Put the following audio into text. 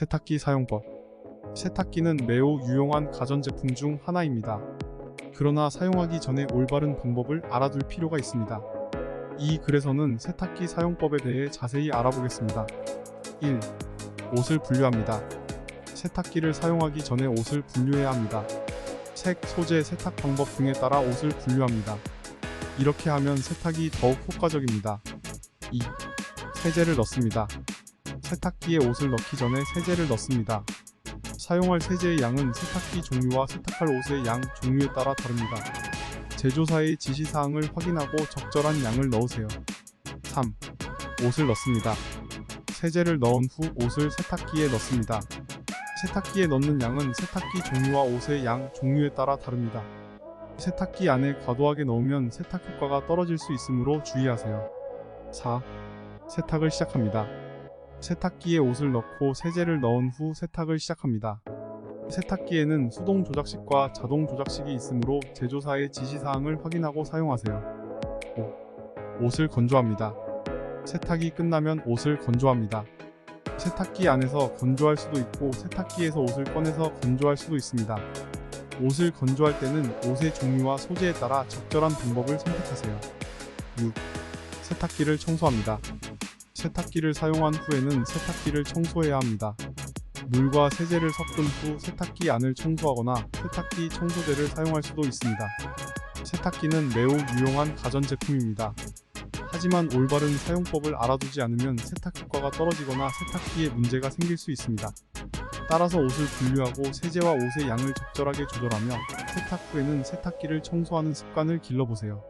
세탁기 사용법 세탁기는 매우 유용한 가전제품 중 하나입니다. 그러나 사용하기 전에 올바른 방법을 알아둘 필요가 있습니다. 이 글에서는 세탁기 사용법에 대해 자세히 알아보겠습니다. 1. 옷을 분류합니다. 세탁기를 사용하기 전에 옷을 분류해야 합니다. 색, 소재, 세탁 방법 등에 따라 옷을 분류합니다. 이렇게 하면 세탁이 더욱 효과적입니다. 2. 세제를 넣습니다. 세탁기에 옷을 넣기 전에 세제를 넣습니다. 사용할 세제의 양은 세탁기 종류와 세탁할 옷의 양, 종류에 따라 다릅니다. 제조사의 지시사항을 확인하고 적절한 양을 넣으세요. 3. 옷을 넣습니다. 세제를 넣은 후 옷을 세탁기에 넣습니다. 세탁기에 넣는 양은 세탁기 종류와 옷의 양, 종류에 따라 다릅니다. 세탁기 안에 과도하게 넣으면 세탁 효과가 떨어질 수 있으므로 주의하세요. 4. 세탁을 시작합니다. 세탁기에 옷을 넣고 세제를 넣은 후 세탁을 시작합니다. 세탁기에는 수동 조작식과 자동 조작식이 있으므로 제조사의 지시사항을 확인하고 사용하세요. 5. 옷을 건조합니다. 세탁이 끝나면 옷을 건조합니다. 세탁기 안에서 건조할 수도 있고 세탁기에서 옷을 꺼내서 건조할 수도 있습니다. 옷을 건조할 때는 옷의 종류와 소재에 따라 적절한 방법을 선택하세요. 6. 세탁기를 청소합니다. 세탁기를 사용한 후에는 세탁기를 청소해야 합니다. 물과 세제를 섞은 후 세탁기 안을 청소하거나 세탁기 청소제를 사용할 수도 있습니다. 세탁기는 매우 유용한 가전제품입니다. 하지만 올바른 사용법을 알아두지 않으면 세탁 효과가 떨어지거나 세탁기에 문제가 생길 수 있습니다. 따라서 옷을 분류하고 세제와 옷의 양을 적절하게 조절하며 세탁 후에는 세탁기를 청소하는 습관을 길러보세요.